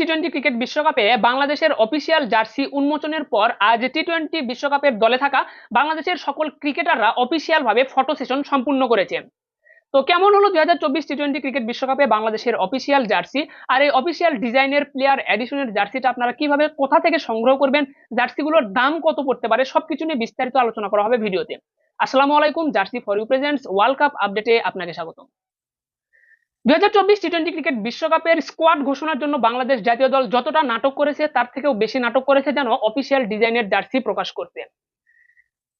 Twenty cricket বিশ্বকাপে বাংলাদেশের official jersey উন্মোচনের পর আজ টি টোয়েন্টি বিশ্বকাপের দলে থাকা বাংলাদেশের সকল ক্রিকেটাররা ফটো সেশন সম্পূর্ণ তো কেমন হলো হাজার টোয়েন্টি ক্রিকেট বিশ্বকাপে বাংলাদেশের অফিসিয়াল জার্সি আর এই অফিসিয়াল ডিজাইনের প্লেয়ার এডিশনের জার্সিটা আপনারা কীভাবে কোথা থেকে সংগ্রহ করবেন? জার্সিগুলোর দাম কত পড়তে পারে? সবকিছু নিয়ে বিস্তারিত আলোচনা করা হবে ভিডিওতে। আসসালামু আলাইকুম jersey for you world cup আপডেটে আপনাকে স্বাগত দুই হাজার চব্বিশ টি টোয়েন্টি ক্রিকেট বিশ্বকাপের স্কোয়াড ঘোষণার জন্য বাংলাদেশ জাতীয় দল যতটা নাটক করেছে, তার থেকেও বেশি নাটক করেছে যেন অফিসিয়াল ডিজাইনের জার্সি প্রকাশ করতে।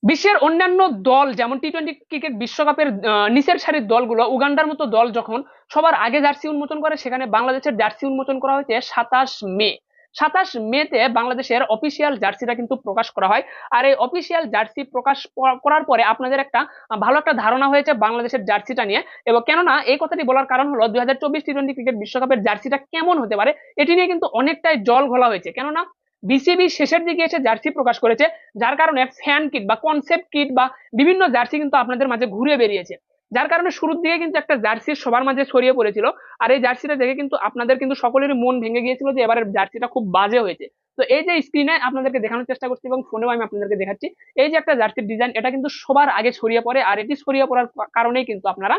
বিশ্বের অন্যান্য দল যেমন টি টোয়েন্টি ক্রিকেট বিশ্বকাপের নিচের সারির দলগুলো, উগান্ডার মতো দল যখন সবার আগে জার্সি উন্মোচন করে, সেখানে বাংলাদেশের জার্সি উন্মোচন করা হয়েছে সাতাশ মে। সাতাশ মেতে বাংলাদেশের অফিসিয়াল জার্সিটা কিন্তু প্রকাশ করা হয়। আর এই অফিসিয়াল জার্সি প্রকাশ করার পরে আপনাদের একটা ভালো একটা ধারণা হয়েছে বাংলাদেশের জার্সিটা নিয়ে। এবং কেননা এই কথাটি বলার কারণ হলো দুই হাজার চব্বিশ টোয়েন্টি ক্রিকেট বিশ্বকাপের জার্সিটা কেমন হতে পারে, এটি নিয়ে কিন্তু অনেকটাই জল ঘোলা হয়েছে। কেননা বিসিবি শেষের দিকে এসে জার্সি প্রকাশ করেছে, যার কারণে ফ্যান কিট বা কনসেপ্ট কিট বা বিভিন্ন জার্সি কিন্তু আপনাদের মাঝে ঘুরে বেরিয়েছে। যার কারণে শুরুর দিকে কিন্তু একটা জার্সি সবার মাঝে ছড়িয়ে পড়েছিল। আর এই জার্সিটা দেখে কিন্তু আপনাদের কিন্তু সকলেরই মন ভেঙে গিয়েছিল যে এবারের জার্সিটা খুব বাজে হয়েছে। তো এই যে স্ক্রিনে আপনাদেরকে দেখানোর চেষ্টা করছি এবং ফোনেও আমি আপনাদেরকে দেখাচ্ছি, এই যে একটা জার্সির ডিজাইন এটা কিন্তু সবার আগে ছড়িয়ে পড়ে, আর এটি ছড়িয়ে পড়ার কারণেই কিন্তু আপনারা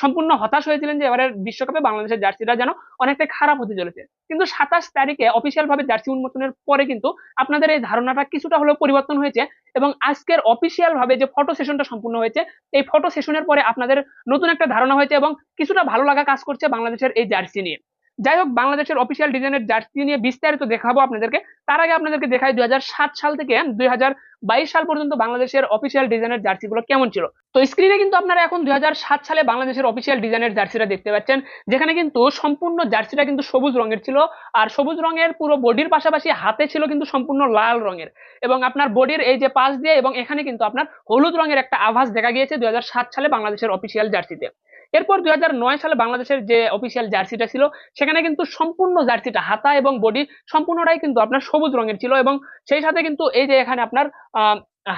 সম্পূর্ণ হতাশ হয়েছিলেন যে এবারের বিশ্বকাপে বাংলাদেশের জার্সিটা যেন অনেকটাই খারাপ হতে চলেছে। কিন্তু সাতাশ তারিখে অফিসিয়াল ভাবে জার্সি উন্মোচনের পরে কিন্তু আপনাদের এই ধারণাটা কিছুটা হলেও পরিবর্তন হয়েছে এবং আজকের অফিসিয়াল ভাবে যে ফটো সেশনটা সম্পূর্ণ হয়েছে, এই ফটো সেশনের পরে আপনাদের নতুন একটা ধারণা হয়েছে এবং কিছুটা ভালো লাগা কাজ করছে বাংলাদেশের এই জার্সি নিয়ে। যাই হোক বাংলাদেশের অফিসিয়াল ডিজাইনের জার্সি নিয়ে বিস্তারিত দেখাবো আপনাদেরকে। তার আগে আপনাদেরকে দেখাই দুই হাজার সাত সাল থেকে দুই হাজার বাইশ সাল পর্যন্ত বাংলাদেশের অফিসিয়াল ডিজাইনের জার্সিগুলো কেমন ছিল। তো স্ক্রিনে কিন্তু আপনারা এখন দু হাজার সাত সালে বাংলাদেশের অফিসিয়াল ডিজাইনের জার্সিটা দেখতে পাচ্ছেন। যেখানে কিন্তু সম্পূর্ণ জার্সিটা কিন্তু সবুজ রঙের ছিল আর সবুজ রঙের পুরো বডির পাশাপাশি হাতে ছিল কিন্তু সম্পূর্ণ লাল রঙের। এবং আপনার বডির এই যে পাশ দিয়ে এবং এখানে কিন্তু আপনার হলুদ রঙের একটা আভাস দেখা গিয়েছে দুই হাজার সাত সালে বাংলাদেশের অফিসিয়াল জার্সিতে। এরপর দুই হাজার নয় সালে বাংলাদেশের যে অফিসিয়াল জার্সিটা ছিল, সেখানে কিন্তু সম্পূর্ণ জার্সিটা হাতা এবং বডি সম্পূর্ণটাই কিন্তু আপনার সবুজ রঙের ছিল এবং সেই সাথে কিন্তু এই যে এখানে আপনার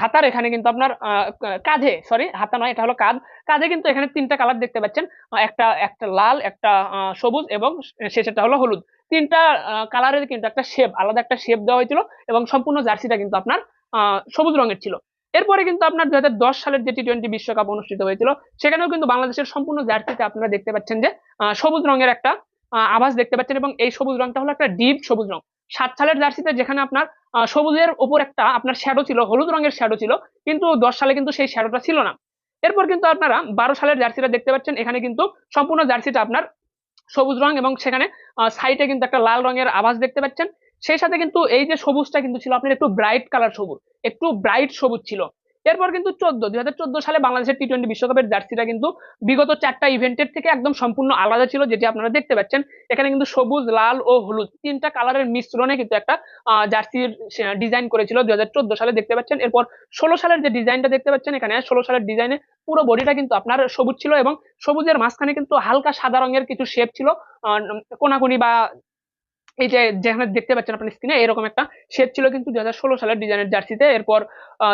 হাতার এখানে কিন্তু আপনার কাঁধে সরি হাতা নয়, এটা হলো কাঁধ। কাঁধে কিন্তু এখানে তিনটা কালার দেখতে পাচ্ছেন, একটা একটা লাল, একটা সবুজ এবং শেষেরটা হলো হলুদ। তিনটা কালারের কিন্তু একটা শেপ আলাদা একটা শেপ দেওয়া হয়েছিল এবং সম্পূর্ণ জার্সিটা কিন্তু আপনার সবুজ রঙের ছিল। এরপরে কিন্তু আপনার দু হাজার দশ সালের যে টি টোয়েন্টি বিশ্বকাপ অনুষ্ঠিত হয়েছিল, সেখানেও কিন্তু বাংলাদেশের সম্পূর্ণ জার্সিতে আপনারা দেখতে পাচ্ছেন যে সবুজ রঙের একটা আভাস দেখতে পাচ্ছেন এবং এই সবুজ রংটা হলো একটা ডিপ সবুজ রং। সাত সালের জার্সিতে যেখানে আপনার সবুজের ওপর একটা আপনার শ্যাডো ছিল, হলুদ রঙের শ্যাডো ছিল, কিন্তু দশ সালে কিন্তু সেই শ্যাডোটা ছিল না। এরপর কিন্তু আপনারা বারো সালের জার্সিটা দেখতে পাচ্ছেন, এখানে কিন্তু সম্পূর্ণ জার্সিটা আপনার সবুজ রং এবং সেখানে সাইডে কিন্তু একটা লাল রঙের আভাস দেখতে পাচ্ছেন। সেই সাথে কিন্তু এই যে সবুজটা কিন্তু ছিল, আপনার একটু ব্রাইট কালার সবুজ, একটু ব্রাইট সবুজ ছিল। এরপর কিন্তু চোদ্দ দুই হাজার চোদ্দ সালে বাংলাদেশের টি টোয়েন্টি বিশ্বকাপের জার্সিটা কিন্তু বিগত চারটা ইভেন্টের থেকে একদম সম্পূর্ণ আলাদা ছিল, যেটি আপনারা দেখতে পাচ্ছেন। এখানে কিন্তু সবুজ, লাল ও হলুদ, তিনটা কালারের মিশ্রণে কিন্তু একটা জার্সির ডিজাইন করেছিল দুই হাজার চোদ্দ সালে দেখতে পাচ্ছেন। এরপর ষোলো সালের যে ডিজাইনটা দেখতে পাচ্ছেন এখানে, ষোলো সালের ডিজাইনে পুরো বডিটা কিন্তু আপনার সবুজ ছিল এবং সবুজের মাঝখানে কিন্তু হালকা সাদা রঙের কিছু শেপ ছিল কোনাকুনি বা এই যে যেখানে দেখতে পাচ্ছেন আপনার স্ক্রিনে এরকম একটা শেপ ছিল কিন্তু দুই হাজার ষোলো সালের ডিজাইনের জার্সিতে। এরপর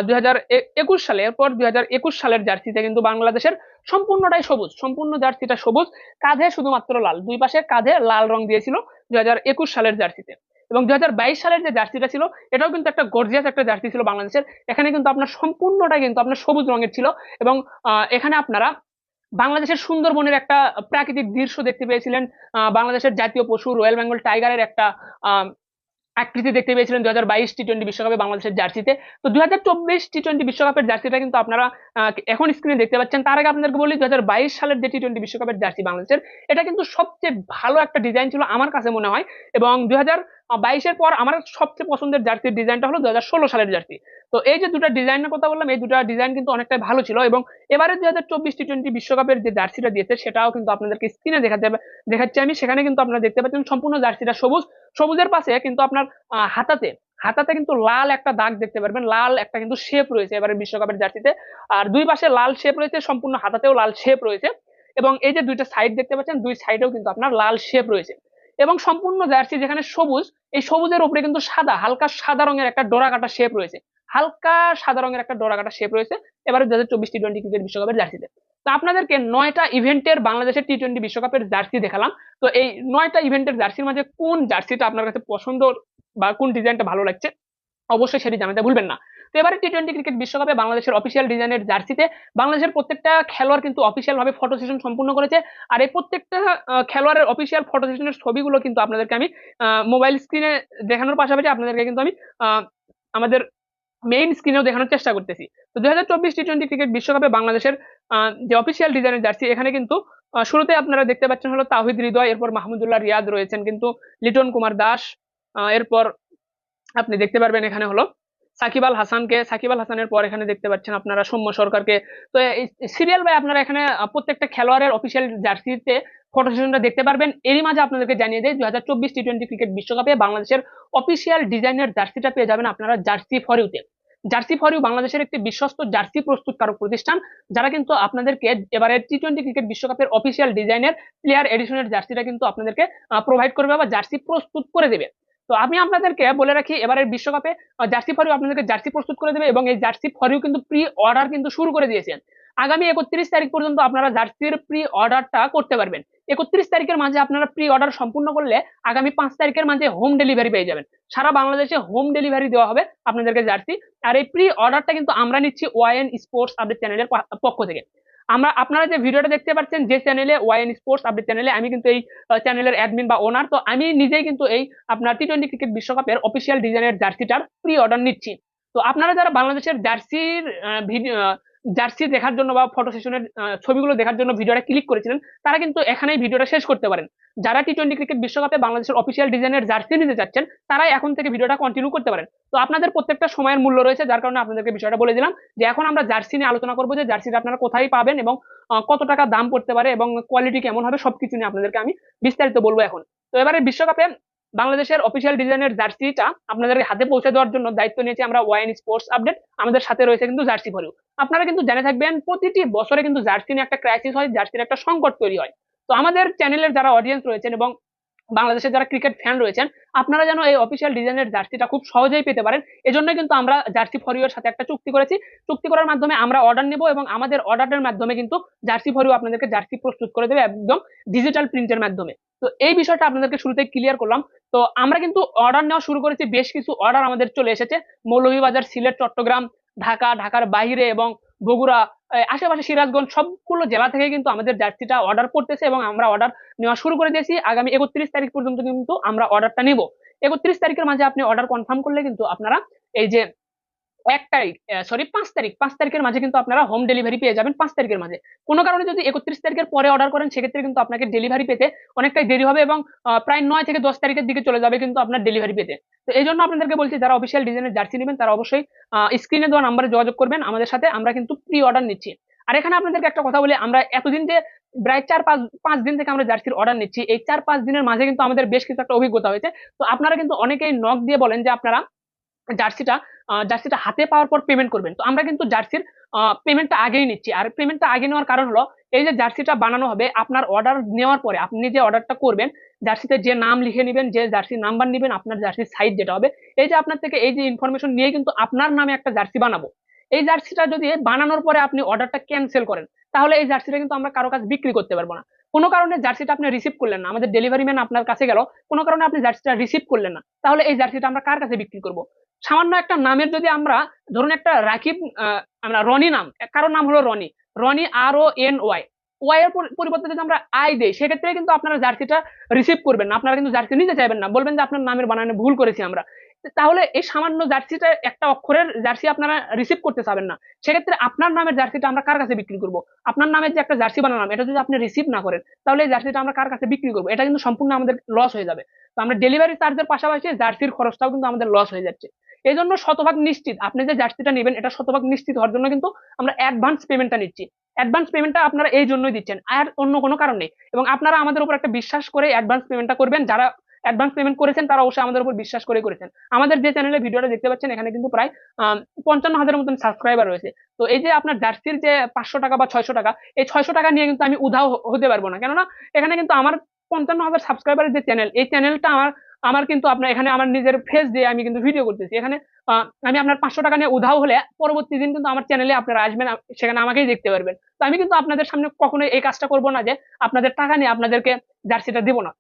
দুই হাজার একুশ সালে, এরপর দুই হাজার একুশ সালের জার্সিতে কিন্তু বাংলাদেশের সম্পূর্ণটাই সবুজ, সম্পূর্ণ জার্সিটা সবুজ, কাঁধে শুধুমাত্র লাল, দুই পাশে কাঁধে লাল রং দিয়েছিল দুই হাজার একুশ সালের জার্সিতে। এবং দুই হাজার বাইশ সালের যে জার্সিটা ছিল, এটাও কিন্তু একটা গর্জিয়াস একটা জার্সি ছিল বাংলাদেশের। এখানে কিন্তু আপনার সম্পূর্ণটা কিন্তু আপনার সবুজ রঙের ছিল এবং এখানে আপনারা বাংলাদেশের সুন্দরবনের একটা প্রাকৃতিক দৃশ্য দেখতে পেয়েছিলেন বাংলাদেশের জাতীয় পশু রয়্যাল বেঙ্গল টাইগারের একটা আকৃতি দেখতে পেয়েছিলেন দু হাজার বাইশ টি টোয়েন্টি বিশ্বকাপে বাংলাদেশের জার্সিতে। তো দু হাজার চব্বিশ টি টোয়েন্টি বিশ্বকাপের জার্সিটা কিন্তু আপনারা এখন স্ক্রিনে দেখতে পাচ্ছেন। তার আগে আপনাদেরকে বলি দু হাজার বাইশ সালের যে টি টোয়েন্টি বিশ্বকাপের জার্সি বাংলাদেশের, এটা কিন্তু সবচেয়ে ভালো একটা ডিজাইন ছিল আমার কাছে মনে হয়। এবং দু হাজার বাইশের পর আমার সবচেয়ে পছন্দের জার্সির ডিজাইনটা হলো দুই হাজার ষোলো সালের জার্সি। তো এই যে দুটা ডিজাইনের কথা বললাম, এই দুটা ডিজাইন কিন্তু অনেকটাই ভালো ছিল এবং এবারে দু হাজার চব্বিশ টি টোয়েন্টি বিশ্বকাপের যে জার্সিটা দিয়েছে, সেটাও কিন্তু আপনাদেরকে স্ক্রিনে দেখাতে দেখাচ্ছি আমি। সেখানে কিন্তু আপনারা দেখতে পাচ্ছেন সম্পূর্ণ জার্সিটা সবুজ। সবুজের পাশে কিন্তু আপনার হাতাতে হাতাতে কিন্তু লাল একটা দাগ দেখতে পারবেন। লাল একটা কিন্তু শেপ রয়েছে এবারে বিশ্বকাপের জার্সিতে। আর দুই পাশে লাল শেপ রয়েছে, সম্পূর্ণ হাতাতেও লাল শেপ রয়েছে। এবং এই যে দুইটা সাইড দেখতে পাচ্ছেন, দুই সাইডেও কিন্তু আপনার লাল শেপ রয়েছে। এবং সম্পূর্ণ জার্সি যেখানে সবুজ, এই সবুজের উপরে কিন্তু সাদা, হালকা সাদা রঙের একটা ডোরা কাটা শেপ রয়েছে। হালকা সাদা রঙের একটা ডোরা কাটা শেপ রয়েছে। এবারে দু হাজার চব্বিশ টি টোয়েন্টি ক্রিকেট বিশ্বকাপের জার্সিতে। তো আপনাদেরকে নয়টা ইভেন্টের বাংলাদেশের টি টোয়েন্টি বিশ্বকাপের জার্সি দেখালাম। তো এই নয়টা ইভেন্টের জার্সির মাঝে কোন জার্সিটা আপনার কাছে পছন্দ বা কোন ডিজাইনটা ভালো লাগছে, অবশ্যই সেটি জানাতে ভুলবেন না। তো এবারে টি টোয়েন্টি ক্রিকেট বিশ্বকাপে বাংলাদেশের অফিসিয়াল ডিজাইনের জার্সিতে বাংলাদেশের প্রত্যেকটা খেলোয়াড় কিন্তু অফিসিয়াল ভাবে ফটো সেশন সম্পূর্ণ করেছে। আর এই প্রত্যেকটা খেলোয়াড়ের অফিসিয়াল ফটো সেশনের ছবিগুলো কিন্তু আপনাদেরকে আমি মোবাইল স্ক্রিনে দেখানোর পাশাপাশি আপনাদেরকে কিন্তু আমি আমাদের মেইন স্ক্রিনেও দেখানোর চেষ্টা করতেছি। তো দুই হাজার চব্বিশ টি টোয়েন্টি ক্রিকেট বিশ্বকাপে বাংলাদেশের যে অফিসিয়াল ডিজাইনের জার্সি, এখানে কিন্তু শুরুতে আপনারা দেখতে পাচ্ছেন হলো তাহিদ হৃদয়, এরপর মাহমুদুল্লাহ রিয়াদ রয়েছেন কিন্তু, লিটন কুমার দাস এরপর আপনি দেখতে পারবেন এখানে হলো সাকিব আল হাসানকে, সাকিব আল হাসানের পর এখানে দেখতে পাচ্ছেন আপনারা সৌম্য সরকারকে। তো সিরিয়াল বাই আপনারা এখানে প্রত্যেকটা খেলোয়াড়ের অফিসিয়াল জার্সিতে ফটো সেশনটা দেখতে পারবেন। এরই মাঝে আপনাদেরকে জানিয়ে দেয় দুই হাজার চব্বিশ টি টোয়েন্টি ক্রিকেট বিশ্বকাপে বাংলাদেশের অফিসিয়াল ডিজাইনের জার্সিটা পেয়ে যাবেন আপনারা জার্সি ফর ইউতে। জার্সি ফর ইউ বাংলাদেশের একটি বিশ্বস্ত জার্সি প্রস্তুতকারক প্রতিষ্ঠান, যারা কিন্তু আপনাদেরকে এবারে টি টোয়েন্টি ক্রিকেট বিশ্বকাপের অফিসিয়াল ডিজাইনের প্লেয়ার এডিশনের জার্সিটা কিন্তু আপনাদেরকে প্রোভাইড করবে বা জার্সি প্রস্তুত করে দেবে। তো আমি আপনাদেরকে বলে রাখি, এবারের বিশ্বকাপে জার্সি ফর ইউ আপনাদেরকে জার্সি প্রস্তুত করে দেবে এবং এই জার্সি ফর ইউ কিন্তু প্রি অর্ডার কিন্তু শুরু করে দিয়েছেন। আগামী একত্রিশ তারিখ পর্যন্ত আপনারা জার্সির প্রি অর্ডারটা করতে পারবেন। একত্রিশ তারিখের মাঝে আপনারা প্রি অর্ডার সম্পূর্ণ করলে আগামী পাঁচ তারিখের মাঝে হোম ডেলিভারি পেয়ে যাবেন। সারা বাংলাদেশে হোম ডেলিভারি দেওয়া হবে আপনাদেরকে জার্সি। আর এই প্রি অর্ডারটা কিন্তু আমরা নিচ্ছি ওয়াইএন স্পোর্টস আপডেট চ্যানেলের পক্ষ থেকে। আমরা, আপনারা যে ভিডিওটা দেখতে পাচ্ছেন যে চ্যানেলে ওয়াইএন স্পোর্টস আপডেট চ্যানেলে আমি কিন্তু এই চ্যানেলের অ্যাডমিন বা ওনার তো আমি নিজেই কিন্তু এই আপনার টি টোয়েন্টি ক্রিকেট বিশ্বকাপের অফিসিয়াল ডিজাইনের জার্সিটার প্রি অর্ডার নিচ্ছি। তো আপনারা যারা বাংলাদেশের জার্সির ভিডিও জার্সি দেখার জন্য বা ফটো সেশনের ছবিগুলো দেখার জন্য ভিডিওটা ক্লিক করেছিলেন, তারা কিন্তু এখানেই ভিডিওটা শেষ করতে পারেন। যারা টি টোয়েন্টি ক্রিকেট বিশ্বকাপে বাংলাদেশের অফিসিয়াল ডিজাইনের জার্সি নিতে চাচ্ছেন, তারাই এখন থেকে ভিডিওটা কন্টিনিউ করতে পারেন। তো আপনাদের প্রত্যেকটা সময়ের মূল্য রয়েছে, যার কারণে আপনাদেরকে বিষয়টা বলে দিলাম যে এখন আমরা জার্সি নিয়ে আলোচনা করব যে জার্সিটা আপনারা কোথায় পাবেন এবং কত টাকা দাম পড়তে পারে এবং কোয়ালিটি কেমন হবে, সবকিছু নিয়ে আপনাদেরকে আমি বিস্তারিত বলব এখন। তো এবারে বিশ্বকাপে বাংলাদেশের অফিসিয়াল ডিজাইনের জার্সিটা আপনাদের হাতে পৌঁছে দেওয়ার জন্য দায়িত্ব নিয়েছি আমরা ওয়াইন স্পোর্টস আপডেট আমাদের সাথে রয়েছে কিন্তু জার্সি ভরেও আপনারা কিন্তু জেনে থাকবেন, প্রতিটি বছরে কিন্তু জার্সি নিয়ে একটা ক্রাইসিস হয় জার্সির একটা সংকট তৈরি হয়। তো আমাদের চ্যানেলের যারা অডিয়েন্স রয়েছেন এবং বাংলাদেশের যারা ক্রিকেট ফ্যান রয়েছেন, আপনারা যেন এই অফিসিয়াল ডিজাইনের জার্সিটা খুব সহজেই পেতে পারেন। এজন্য কিন্তু আমরা জার্সি ফরিওর সাথে একটা চুক্তি করেছি। চুক্তি করার মাধ্যমে আমরা অর্ডার নেব এবং আমাদের অর্ডারের মাধ্যমে কিন্তু জার্সি ফরিও আপনাদেরকে জার্সি প্রস্তুত করে দেবে একদম ডিজিটাল প্রিন্টের মাধ্যমে। তো এই বিষয়টা আপনাদেরকে শুরুতে ক্লিয়ার করলাম। তো আমরা কিন্তু অর্ডার নেওয়া শুরু করেছি, বেশ কিছু অর্ডার আমাদের চলে এসেছে। মৌলভীবাজার, সিলেট, চট্টগ্রাম, ঢাকা, ঢাকার বাইরে এবং বগুড়া আশেপাশে সিরাজগঞ্জ সবগুলো জেলা থেকে কিন্তু আমাদের জার্সিটা অর্ডার করতেছে এবং আমরা অর্ডার নেওয়া শুরু করে দিয়েছি। আগামী একত্রিশ তারিখ পর্যন্ত কিন্তু আমরা অর্ডারটা নিব। একত্রিশ তারিখের মাঝে আপনি অর্ডার কনফার্ম করলে কিন্তু আপনারা এই যে এক তারিখ সরি পাঁচ তারিখ। পাঁচ তারিখের মাঝে কিন্তু আপনারা হোম ডেলিভারি পেয়ে যাবেন পাঁচ তারিখের মাঝে। কোনো কারণে যদি একত্রিশ তারিখের পরে অর্ডার করেন, সেক্ষেত্রে কিন্তু আপনাকে ডেলিভারি পেতে অনেকটাই দেরি হবে এবং প্রায় নয় থেকে দশ তারিখের দিকে চলে যাবে কিন্তু আপনার ডেলিভারি পেতে। তো এই জন্য আপনাদেরকে বলছি, যারা অফিসিয়াল ডিজাইনের জার্সি নেবেন, তারা অবশ্যই স্ক্রিনে দেওয়া নাম্বারে যোগাযোগ করবেন। আমাদের সাথে আমরা কিন্তু প্রি অর্ডার নিচ্ছি। আর এখানে আপনাদেরকে একটা কথা বলি, আমরা এতদিন যে প্রায় চার পাঁচ পাঁচ দিন থেকে আমরা জার্সির অর্ডার নিচ্ছি, এই চার পাঁচ দিনের মাঝে কিন্তু আমাদের বেশ কিছু একটা অভিজ্ঞতা হয়েছে। তো আপনারা কিন্তু অনেকেই নক দিয়ে বলেন যে আপনারা জার্সিটা জার্সিটা হাতে পাওয়ার পর পেমেন্ট করবেন। তো আমরা কিন্তু জার্সির পেমেন্টটা আগেই নিচ্ছি। আর পেমেন্টটা আগে নেওয়ার কারণ হলো, এই যে জার্সিটা বানানো হবে, আপনার অর্ডার নেওয়ার পরে আপনি যে অর্ডারটা করবেন, জার্সিতে যে নাম লিখে নেবেন, যে জার্সির নাম্বার নেবেন, আপনার জার্সির সাইজ যেটা হবে, এই যে আপনার থেকে এই যে ইনফরমেশন নিয়ে কিন্তু আপনার নামে একটা জার্সি বানাবো। এই জার্সিটা যদি বানানোর পরে আপনি অর্ডারটা ক্যান্সেল করেন, তাহলে এই জার্সিটা কিন্তু আমরা কারও কাছে বিক্রি করতে পারব না। কোনো কারণে জার্সিটা আপনি রিসিভ করলেন না। আমাদের ডেলিভারি ম্যান আপনার কাছে গেল, কোনো কারণে আপনি জার্সিটা রিসিভ করলেন না। তাহলে এই জার্সিটা আমরা কার কাছে বিক্রি করব? সামান্য একটা নামের যদি আমরা ধরুন একটা রাকিব আমরা রনি নাম, কারোর নাম হলো Roni. Roni R O N Y Y এর পরিবর্তে যদি আমরা আই দেই, সেক্ষেত্রে কিন্তু আপনারা জার্সিটা রিসিভ করবেন না। আপনারা কিন্তু জার্সি নিতে চাইবেন না। বলবেন যে আপনার নামের বানানে ভুল করেছি আমরা। তাহলে এই সামান্য জার্সিটা একটা অক্ষরের জার্সি আপনারা রিসিভ করতে চাবেন না। সেক্ষেত্রে আপনার নামের জার্সিটা আমরা কার কাছে বিক্রি করব? আপনার নামের যে একটা জার্সি বানালাম এটা যদি আপনি রিসিভ না করেন, তাহলে এই জার্সিটা আমরা কার কাছে বিক্রি করব? এটা কিন্তু সম্পূর্ণ আমাদের লস হয়ে যাবে। তো আমরা ডেলিভারি চার্জের পাশাপাশি জার্সির খরচটাও কিন্তু আমাদের লস হয়ে যাচ্ছে। এই জন্য শতভাগ নিশ্চিত। আপনি যে জার্সিটা নেবেন, এটা শতভাগ নিশ্চিত হওয়ার জন্য কিন্তু আমরা অ্যাডভান্স পেমেন্টটা নিচ্ছি। অ্যাডভান্স পেমেন্টটা আপনারা এই জন্যই দিচ্ছেন, আর অন্য কোনো কারণ নেই। এবং আপনারা আমাদের উপর একটা বিশ্বাস করে অ্যাডভান্স পেমেন্টটা করবেন। যারা অ্যাডভান্স পেমেন্ট করেছেন, তারা অবশ্যই আমাদের উপর বিশ্বাস করে করেছেন। আমাদের যে চ্যানেলে ভিডিওটা দেখতে পাচ্ছেন, এখানে কিন্তু প্রায় পঞ্চান্ন হাজারের মতন সাবস্ক্রাইবার রয়েছে। তো এই যে আপনার জার্সির যে পাঁচশো টাকা বা ছয়শো টাকা, এই ছয়শো টাকা নিয়ে কিন্তু আমি উধাও হতে পারব না। কেননা, এখানে কিন্তু আমার পঞ্চান্ন হাজার সাবস্ক্রাইবারের যে চ্যানেল এই চ্যানেলটা আমার আমার কিন্তু আপনার, এখানে আমার নিজের ফেস দিয়ে আমি কিন্তু ভিডিও করতেছি। এখানে আমি আপনার পাঁচশো টাকা নিয়ে উধাও হলে পরবর্তী দিন কিন্তু আমার চ্যানেলে আপনারা আসবেন সেখানে আমাকেই দেখতে পারবেন। তো আমি কিন্তু আপনাদের সামনে কখনোই এই কাজটা করব না যে আপনাদের টাকা নিয়ে আপনাদেরকে জার্সিটা দিব না।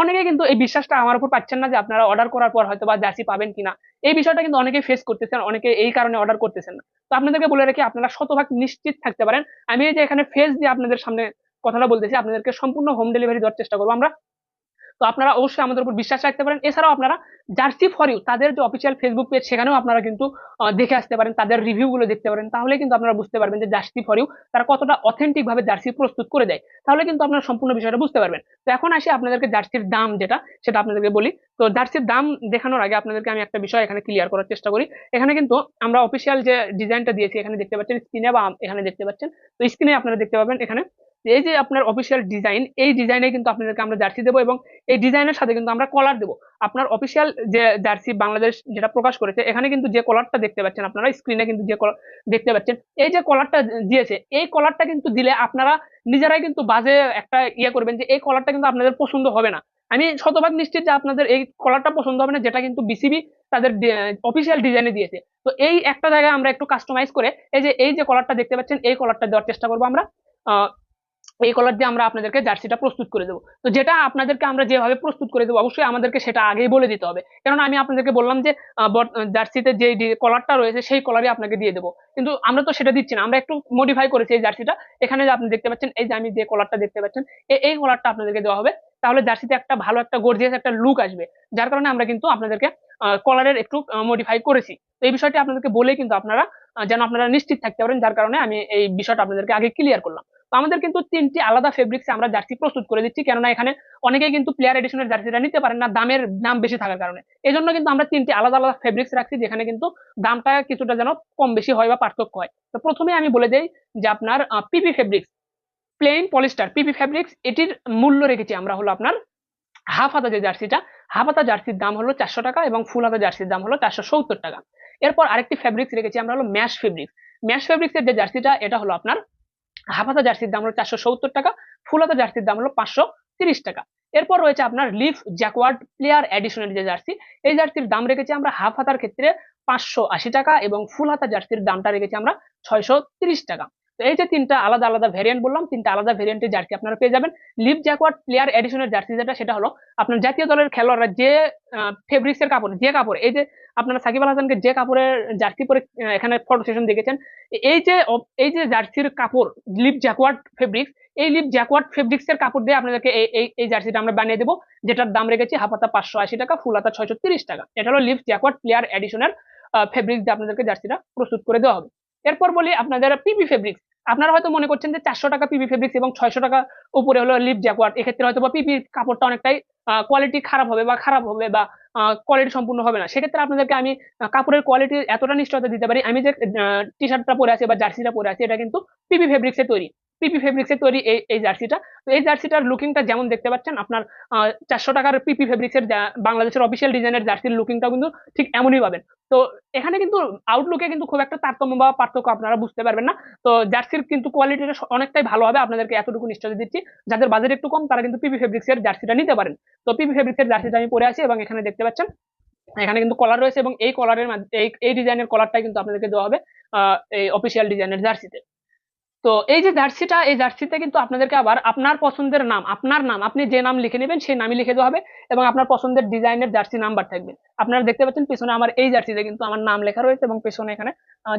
অনেকে কিন্তু এই বিশ্বাসটা আমার উপর পাচ্ছেন না যে আপনারা অর্ডার করার পর হয়তো বা জার্সি পাবেন কিনা। এই বিষয়টা কিন্তু অনেকেই ফেস করতেছেন, অনেকে এই কারণে অর্ডার করতেছেন না। তো আপনাদেরকে বলে রাখি, আপনারা শতভাগ নিশ্চিত থাকতে পারেন। আমি যে এখানে ফেস দিয়ে আপনাদের সামনে কথাটা বলতেছি, আপনাদেরকে সম্পূর্ণ হোম ডেলিভারি দেওয়ার চেষ্টা করব আমরা। তো আপনারা অবশ্যই আমাদের উপর বিশ্বাস রাখতে পারেন। এছাড়াও আপনারা জার্সি ফর ইউ তাদের যে অফিসিয়াল ফেসবুক পেজ সেখানেও আপনারা কিন্তু দেখে আসতে পারেন, তাদের রিভিউ গুলো দেখতে পারেন। তাহলে কিন্তু আপনারা বুঝতে পারবেন যে জার্সি ফর ইউ তারা কতটা অথেন্টিক ভাবে জার্সি প্রস্তুত করে দেয়। তাহলে কিন্তু আপনারা সম্পূর্ণ বিষয়টা বুঝতে পারবেন। তো এখন আসি আপনাদেরকে জার্সির দাম যেটা, সেটা আপনাদেরকে বলি। তো জার্সির দাম দেখানোর আগে আপনাদেরকে আমি একটা বিষয় এখানে ক্লিয়ার করার চেষ্টা করি। এখানে কিন্তু আমরা অফিসিয়াল যে ডিজাইনটা দিয়েছি, এখানে দেখতে পাচ্ছেন স্ক্রিনে বা, এখানে দেখতে পাচ্ছেন। তো স্ক্রিনে আপনারা দেখতে পাবেন, এখানে এই যে আপনার অফিসিয়াল ডিজাইন এই ডিজাইনে কিন্তু আপনাদেরকে আমরা জার্সি দেবো এবং এই ডিজাইনের সাথে কিন্তু আমরা কলার দেবো। আপনার অফিসিয়াল যে জার্সি বাংলাদেশ যেটা প্রকাশ করেছে, এখানে কিন্তু যে কলারটা দেখতে পাচ্ছেন আপনারা স্ক্রিনে কিন্তু যে দেখতে পাচ্ছেন, এই যে কলারটা দিয়েছে, এই কলারটা কিন্তু দিলে আপনারা নিজেরাই কিন্তু বাজে একটা ইয়ে করবেন যে এই কলারটা কিন্তু আপনাদের পছন্দ হবে না। আমি শতভাগ নিশ্চিত যে আপনাদের এই কলারটা পছন্দ হবে না, যেটা কিন্তু বিসিবি তাদের অফিসিয়াল ডিজাইনে দিয়েছে। তো এই একটা জায়গায় আমরা একটু কাস্টমাইজ করে, এই যে এই যে কলারটা দেখতে পাচ্ছেন, এই কলারটা দেওয়ার চেষ্টা করব আমরা। এই কলার দিয়ে আমরা আপনাদেরকে জার্সিটা প্রস্তুত করে দেবো। তো যেটা আপনাদেরকে আমরা যেভাবে প্রস্তুত করে দেবো, অবশ্যই আমাদেরকে সেটা আগেই বলে দিতে হবে। কেননা আমি আপনাদেরকে বললাম যে জার্সিতে যে কলারটা রয়েছে সেই কলারই আপনাকে দিয়ে দেবো। কিন্তু আমরা তো সেটা দিচ্ছি না, আমরা একটু মডিফাই করেছি এই জার্সিটা এখানে আপনি দেখতে পাচ্ছেন, এই যে আমি যে কলারটা দেখতে পাচ্ছেন এই কলারটা আপনাদেরকে দেওয়া হবে। তাহলে জার্সিতে একটা ভালো, একটা গর্জিয়াস একটা লুক আসবে। যার কারণে আমরা কিন্তু আপনাদেরকে কলারের একটু মডিফাই করেছি। তো এই বিষয়টি আপনাদেরকে বলেই কিন্তু আপনারা যেন আপনারা নিশ্চিত থাকতে পারেন। যার কারণে আমি এই বিষয়টা আপনাদেরকে আগে ক্লিয়ার করলাম। আমাদের কিন্তু তিনটি আলাদা ফেব্রিক্সে আমরা জার্সি প্রস্তুত করে দিচ্ছি। কেননা এখানে অনেকেই কিন্তু প্লেয়ার এডিশনের জার্সিটা নিতে পারেন না, দামের দাম বেশি থাকার কারণে। এই জন্য কিন্তু আমরা তিনটি আলাদা আলাদা ফেব্রিক্স রাখছি, যেখানে কিন্তু দামটা কিছুটা যেন কম বেশি হয় বা পার্থক্য হয়। তো প্রথমে আমি বলে দেই যে আপনার PP fabrics plain polyester PP fabrics এটির মূল্য রেখেছি আমরা হলো আপনার হাফ হাতা যে জার্সিটা হাফ হাতা জার্সির দাম হলো চারশো টাকা এবং ফুল হাতা জার্সির দাম হলো চারশো সত্তর টাকা। এরপর আরেকটি ফেব্রিক্স রেখেছি আমরা হলো ম্যাশ ফেব্রিক্স ম্যাশ ফেব্রিক্সের যে জার্সিটা, এটা হলো আপনার হাফ হাতা জার্সির দাম হলো চারশো সত্তর টাকা ফুলাতা জার্সির দাম হলো পাঁচশো তিরিশ টাকা। এরপর রয়েছে আপনার লিফ জ্যাকওয়ার্ড প্লেয়ার এডিশনের যে জার্সি, এই জার্সির দাম রেখেছি আমরা হাফ হাতার ক্ষেত্রে পাঁচশো আশি টাকা এবং ফুল হাতা জার্সির দামটা রেখেছি আমরা ছয়শো তিরিশ টাকা। তো এই যে তিনটা আলাদা আলাদা ভেরিয়েন্ট বললাম, তিনটা আলাদা ভেরিয়েন্টের জার্সি আপনারা পেয়ে যাবেন। লিভ জ্যাকওয়ার্ড প্লেয়ার এডিশনের জার্সি যেটা, সেটা হলো আপনার জাতীয় দলের খেলোয়াড়রা যে ফেব্রিক্স এর কাপড়, যে কাপড়, এই যে আপনারা সাকিব আল হাসানকে যে কাপড়ের জার্সি পরে এখানে ফটো সেশন দেখেছেন, এই যে এই যে জার্সির কাপড় লিভ জ্যাকওয়ার্ড ফেব্রিক্স এই লিভ জ্যাকওয়ার্ড ফেব্রিক্স এর কাপড় দিয়ে আপনাদেরকে এই এই জার্সিটা আমরা বানিয়ে দেবো, যেটার দাম রেখেছি হাফাতা পাঁচশো আশি টাকা ফুল হাতা ছয়শো তিরিশ টাকা। এটা হলো লিভ জ্যাকওয়ার্ড প্লেয়ার এডিশনের ফেব্রিক্স দিয়ে আপনাদেরকে জার্সিটা প্রস্তুত করে দেওয়া হবে। এরপর বলি আপনাদের পিবি ফেব্রিক্স আপনারা হয়তো মনে করছেন যে চারশো টাকা পিবি ফেব্রিক্স এবং ছয়শো টাকা উপরে হলো লিপ জ্যাকওয়ার্ড এক্ষেত্রে হয়তো বা পিবি কাপড়টা অনেকটাই কোয়ালিটি খারাপ হবে বা খারাপ হবে বা কোয়ালিটি সম্পূর্ণ হবে না। সেক্ষেত্রে আপনাদেরকে আমি কাপড়ের কোয়ালিটি এতটা নিশ্চয়তা দিতে পারি। আমি যে টি শার্টটা পরে আছি বা জার্সিটা পরে আছি, এটা কিন্তু পিবি ফেব্রিক্সে তৈরি। পিপি ফেব্রিক্স তৈরি এই এই জার্সিটা তো এই জার্সিটার লুকিংটা যেমন দেখতে পাচ্ছেন, আপনার চারশো টাকার পিপি ফেব্রিক্স এর যা- বাংলাদেশের অফিসিয়াল ডিজাইনের জার্সির লুকিংটাও কিন্তু ঠিক এমনই পাবেন। তো এখানে কিন্তু আউটলুকে কিন্তু খুব একটা তারতম্য বা পার্থক্য আপনারা বুঝতে পারবেন না। তো জার্সির কিন্তু কোয়ালিটিটা অনেকটাই ভালো হবে, আপনাদেরকে এতটুকু নিশ্চয়তা দিচ্ছি। যাদের বাজেট একটু কম, তারা কিন্তু পিপি ফেব্রিক্সের জার্সিটা নিতে পারেন। তো পিপি ফেব্রিক্সের জার্সিটা আমি পরে আছি এবং এখানে দেখতে পাচ্ছেন, এখানে কিন্তু কলার রয়েছে এবং এই কলারের এই এই ডিজাইনের কলারটাই কিন্তু আপনাদেরকে দেওয়া হবে এই অফিসিয়াল ডিজাইনের জার্সিতে তো এই যে জার্সিটা, এই জার্সিতে কিন্তু আপনাদেরকে আবার আপনার পছন্দের নাম, আপনার নাম, আপনি যে নাম লিখে নেবেন সেই নামই লিখে দেওয়া হবে এবং আপনার পছন্দের ডিজাইনের জার্সি নাম্বার থাকবে। আপনারা দেখতে পাচ্ছেন পেছনে আমার এই জার্সিতে কিন্তু আমার নাম লেখা রয়েছে এবং পেছনে এখানে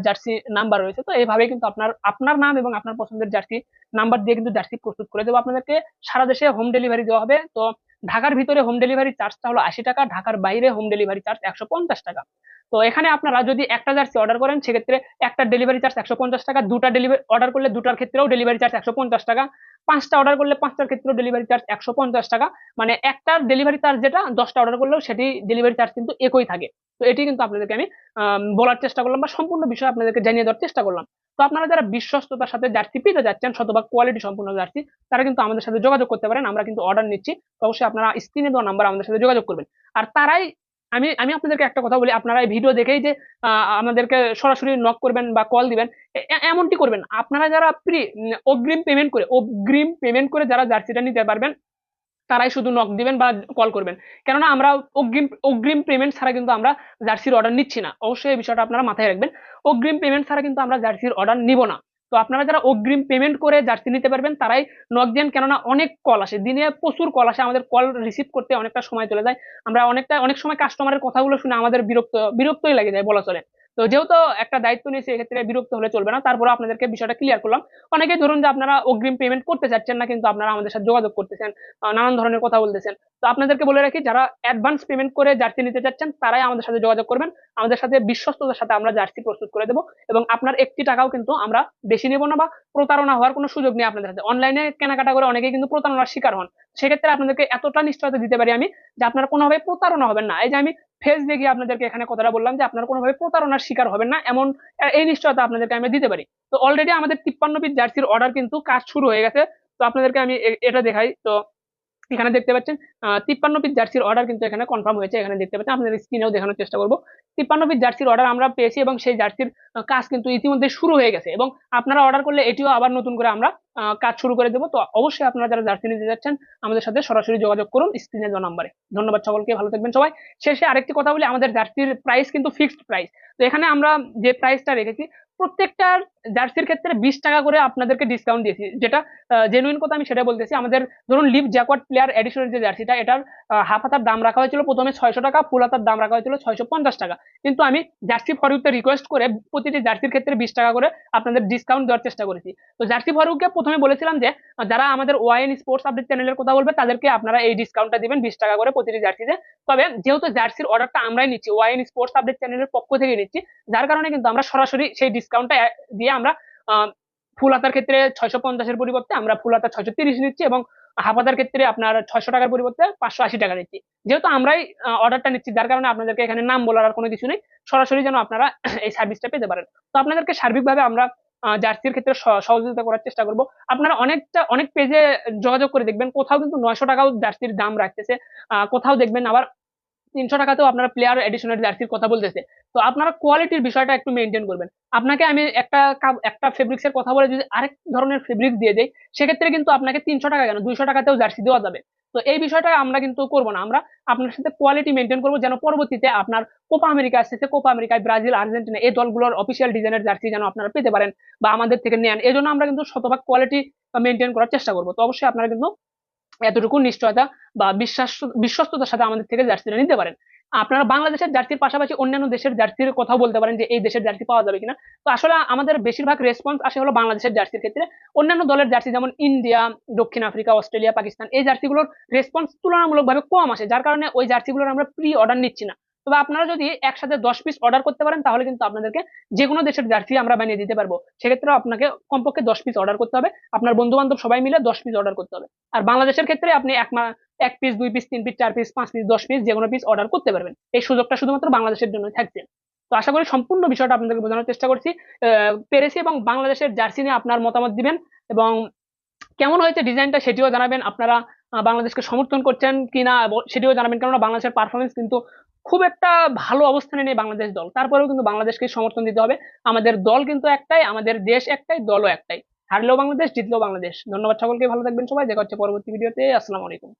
জার্সি নাম্বার রয়েছে। তো এইভাবে কিন্তু আপনার আপনার নাম এবং আপনার পছন্দের জার্সি নাম্বার দিয়ে কিন্তু জার্সি প্রস্তুত করে দেবো আপনাদেরকে। সারা দেশে হোম ডেলিভারি দেওয়া হবে। তো ঢাকার ভিতরে হোম ডেলিভারি চার্জটা হলো আশি টাকা, ঢাকার বাইরে হোম ডেলিভারি চার্জ একশো পঞ্চাশ টাকা। তো এখানে আপনারা যদি একটা জার্সি অর্ডার করেন, সেক্ষেত্রে একটা ডেলিভারি চার্জ একশো পঞ্চাশ টাকা, দুটা ডেলিভারি অর্ডার করলে দুটার ক্ষেত্রেও ডেলিভারি চার্জ একশো পঞ্চাশ টাকা, পাঁচটা অর্ডার করলে পাঁচটার ক্ষেত্রেও ডেলিভারি চার্জ একশো পঞ্চাশ টাকা। মানে একটার ডেলিভারি চার্জ যেটা, দশটা অর্ডার করলেও সেটি ডেলিভারি চার্জ কিন্তু একই থাকে। তো এটি কিন্তু আপনাদেরকে আমি বলার চেষ্টা করলাম বা সম্পূর্ণ বিষয় আপনাদেরকে জানিয়ে দেওয়ার চেষ্টা করলাম। তো আপনারা যারা বিশ্বস্ততার সাথে জার্সি পেতে যাচ্ছেন শতভাগ কোয়ালিটি সম্পূর্ণ জার্সি, তারা কিন্তু আমাদের সাথে যোগাযোগ করতে পারেন, আমরা কিন্তু অর্ডার নিচ্ছি, তো অবশ্যই আপনারা স্ক্রিনে দেওয়া নাম্বার আমাদের সাথে যোগাযোগ করবেন। আর তারাই, আমি আমি আপনাদেরকে একটা কথা বলি, আপনারা এই ভিডিও দেখেই যে আমাদেরকে সরাসরি নক করবেন বা কল দিবেন এমনটি করবেন, আপনারা যারা প্রি অগ্রিম পেমেন্ট করে, অগ্রিম পেমেন্ট করে যারা জার্সিটা নিতে পারবেন তারাই শুধু নক দিবেন বা কল করবেন। কেননা আমরা অগ্রিম অগ্রিম পেমেন্ট ছাড়া কিন্তু আমরা জার্সির অর্ডার নিচ্ছি না। অবশ্যই এই বিষয়টা আপনারা মাথায় রাখবেন। অগ্রিম পেমেন্ট ছাড়া কিন্তু আমরা জার্সির অর্ডার নিব না। তো আপনারা যারা অগ্রিম পেমেন্ট করে জার্সি নিতে পারবেন, তারাই নক দেন কেননা অনেক কল আসে। দিনে প্রচুর কল আসে। আমাদের কল রিসিভ করতে অনেকটা সময় চলে যায়। আমরা অনেকটা, অনেক সময় কাস্টমারের কথাগুলো শুনে আমাদের বিরক্ত, বিরক্তই লাগে যায় বলা চলে। তো যেহেতু একটা দায়িত্ব নিয়েছি, এক্ষেত্রে বিরক্ত হলে চলবে না। তারপরে আপনাদেরকে বিষয়টা ক্লিয়ার করলাম। অনেকেই ধরুন যে আপনারা অগ্রিম পেমেন্ট করতে চাচ্ছেন না, কিন্তু আপনারা আমাদের সাথে যোগাযোগ করতেছেন নানান ধরনের কথা বলতেছেন। তো আপনাদেরকে বলে রাখি, যারা অ্যাডভান্স পেমেন্ট করে জার্সি নিতে চাচ্ছেন, তারাই আমাদের সাথে যোগাযোগ করবেন। আমাদের সাথে বিশ্বস্ততার সাথে আমরা জার্সি প্রস্তুত করে দেবো এবং আপনার একটি টাকাও কিন্তু আমরা বেশি নেব না বা প্রতারণা হওয়ার কোনো সুযোগ নেই আপনাদের সাথে অনলাইনে কেনাকাটা করে অনেকেই কিন্তু প্রতারণার শিকার হন। সেক্ষেত্রে আপনাদেরকে এতটা নিশ্চয়তা দিতে পারি আমি যে আপনারা কোনোভাবে প্রতারণা হবেন না। এই যে আমি ফেস দেখে আপনাদেরকে এখানে কথাটা বললাম যে আপনারা কোনোভাবে প্রতারণার শিকার হবেন না, এমন এই নিশ্চয়তা আপনাদেরকে আমি দিতে পারি। তো অলরেডি আমাদের তিপ্পান্ন পিস জার্সির অর্ডার কিন্তু কাজ শুরু হয়ে গেছে। তো আপনাদেরকে আমি এটা দেখাই। তো এখানে দেখতে পাচ্ছেন তিপ্পান্ন পিস জার্সির অর্ডার কিন্তু এখানে কনফার্ম হয়েছে, এখানে দেখতে পাচ্ছেন। আপনাদের স্ক্রিনেও দেখানোর চেষ্টা করব। তিপ্পান্ন পিস জার্সির অর্ডার আমরা পেয়েছি এবং সেই জার্সির কাজ কিন্তু ইতিমধ্যে শুরু হয়ে গেছে এবং আপনারা অর্ডার করলে এটিও আবার নতুন করে আমরা কাজ শুরু করে দেবো। তো অবশ্যই আপনারা যারা জার্সি নিতে যাচ্ছেন, আমাদের সাথে সরাসরি যোগাযোগ করুন স্ক্রিনে দেওয়া নাম্বারে। ধন্যবাদ সকলকে, ভালো থাকবেন সবাই। শেষে আরেকটি কথা বলি, আমাদের জার্সির প্রাইস কিন্তু ফিক্সড প্রাইস তো এখানে আমরা যে প্রাইসটা রেখেছি প্রত্যেকটা জার্সির ক্ষেত্রে বিশ টাকা করে আপনাদেরকে ডিসকাউন্ট দিয়েছি। যেটা জেনুইন কথা আমি সেটা বলতেছি। আমাদের ধরুন লিভ জ্যাকওয়ার্ড প্লেয়ার এডিশনের যে জার্সিটা, এটার হাফ হাতার দাম রাখা হয়েছিল প্রথমে ছয়শো টাকা ফুল হাতার দাম রাখা হয়েছিল ছয়শো পঞ্চাশ টাকা। কিন্তু আমি জার্সি ফরুককে রিকোয়েস্ট করে প্রতিটি জার্সির ক্ষেত্রে বিশ টাকা করে আপনাদের ডিসকাউন্ট দেওয়ার চেষ্টা করেছি। তো জার্সি ফরুককে প্রথমে বলেছিলাম যে, যারা আমাদের ওয়াইন স্পোর্টস আপডেট চ্যানেলের কথা বলবে, তাদেরকে আপনারা এই ডিসকাউন্টটা দিবেন বিশ টাকা করে প্রতিটি জার্সিতে। তবে যেহেতু জার্সির অর্ডারটা আমরাই নিচ্ছি ওয়াইন স্পোর্টস আপডেট চ্যানেলের পক্ষ থেকে নিচ্ছি, যার কারণে কিন্তু আমরা সরাসরি সেই ডিসকাউন্টটা দিয়ে আমরা ফুল হাতার ক্ষেত্রে ছয়শো পঞ্চাশের পরিবর্তে আমরা ফুল হাতা ছয়শো তিরিশ নিচ্ছি এবং হাফ হাতার ক্ষেত্রে আপনার ছয়শো টাকার পরিবর্তে পাঁচশো আশি টাকা নিচ্ছি যেহেতু আমরাই অর্ডারটা নিচ্ছি, যার কারণে আপনাদেরকে এখানে নাম বলার আর কোনো কিছু নেই। সরাসরি যেন আপনারা এই সার্ভিসটা পেতে পারেন। তো আপনাদেরকে সার্বিকভাবে আমরা জার্সির ক্ষেত্রে সহযোগিতা করার চেষ্টা করব। আপনারা অনেকটা, অনেক পেজে যোগাযোগ করে দেখবেন। কোথাও কিন্তু নয়শো টাকাও জার্সির দাম রাখতেছে। কোথাও দেখবেন আবার তিনশো টাকাতেও আপনারা প্লেয়ার এডিশনের জার্সির কথা বলতেছে। তো আপনারা কোয়ালিটির বিষয়টা একটু মেনটেন করবেন। আপনাকে আমি একটা একটা ফেব্রিক্স এর কথা বলে যদি আরেক ধরনের ফেব্রিক্স দিয়ে দেই, সেক্ষেত্রে কিন্তু আপনাকে তিনশো টাকা কেন? দুইশো টাকাতেও জার্সি দেওয়া যাবে। তো এই বিষয়টা আমরা কিন্তু করব না। আমরা আপনার সাথে কোয়ালিটি মেনটেন করব যেন পরবর্তীতে আপনার কোপা আমেরিকা আসতেছে কোপা আমেরিকায় ব্রাজিল আর্জেন্টিনা এই দলগুলোর অফিসিয়াল ডিজাইনের জার্সি যেন আপনারা পেতে পারেন বা আমাদের থেকে নেন এই জন্য আমরা কিন্তু শতভাগ কোয়ালিটি মেনটেন করার চেষ্টা করব। তো অবশ্যই আপনারা কিন্তু এতটুকু নিশ্চয়তা বা বিশ্বাস বিশ্বস্ততার সাথে আমাদের থেকে জার্সিটা নিতে পারেন। আপনারা বাংলাদেশের জার্সির পাশাপাশি অন্যান্য দেশের জার্সির কথাও বলতে পারেন যে এই দেশের জার্সি পাওয়া যাবে কিনা। তো আসলে আমাদের বেশিরভাগ রেসপন্স আসে হলো বাংলাদেশের জার্সির ক্ষেত্রে। অন্যান্য দলের জার্সি যেমন ইন্ডিয়া, দক্ষিণ আফ্রিকা, অস্ট্রেলিয়া, পাকিস্তান, এই জার্সিগুলোর রেসপন্স তুলনামূলকভাবে কম আসে, যার কারণে ওই জার্সিগুলোর আমরা প্রি অর্ডার নিচ্ছি না। তবে আপনারা যদি একসাথে দশ পিস অর্ডার করতে পারেন, তাহলে কিন্তু আপনাদেরকে যে কোনো দেশের জার্সি আমরা বানিয়ে দিতে পারব। সেক্ষেত্রে আপনাকে কমপক্ষে দশ পিস অর্ডার করতে হবে। আপনার বন্ধু বান্ধব সবাই মিলে দশ পিস অর্ডার করতে হবে। আর বাংলাদেশের ক্ষেত্রে আপনি এক মা, এক পিস দুই পিস তিন পিস চার পিস পাঁচ পিস দশ পিস যে কোনো পিস অর্ডার করতে পারবেন। এই সুযোগটা শুধুমাত্র বাংলাদেশের জন্য থাকছে। তো আশা করি সম্পূর্ণ বিষয়টা আপনাদেরকে বোঝানোর চেষ্টা করছি। পেরেছি এবং বাংলাদেশের জার্সি নিয়ে আপনার মতামত দিবেন এবং কেমন হয়েছে ডিজাইনটা সেটিও জানাবেন। আপনারা বাংলাদেশকে সমর্থন করছেন কিনা সেটিও জানাবেন। কেননা বাংলাদেশের পারফরমেন্স কিন্তু খুব একটা ভালো অবস্থানে নেই বাংলাদেশ দল। তারপরেও কিন্তু বাংলাদেশকে সমর্থন দিতে হবে। আমাদের দল কিন্তু একটাই, আমাদের দেশ একটাই, দলও একটাই। হারলেও বাংলাদেশ, জিতলেও বাংলাদেশ। ধন্যবাদ সকলকে, ভালো থাকবেন সবাই। দেখা হচ্ছে পরবর্তী ভিডিওতে। আসসালামু আলাইকুম।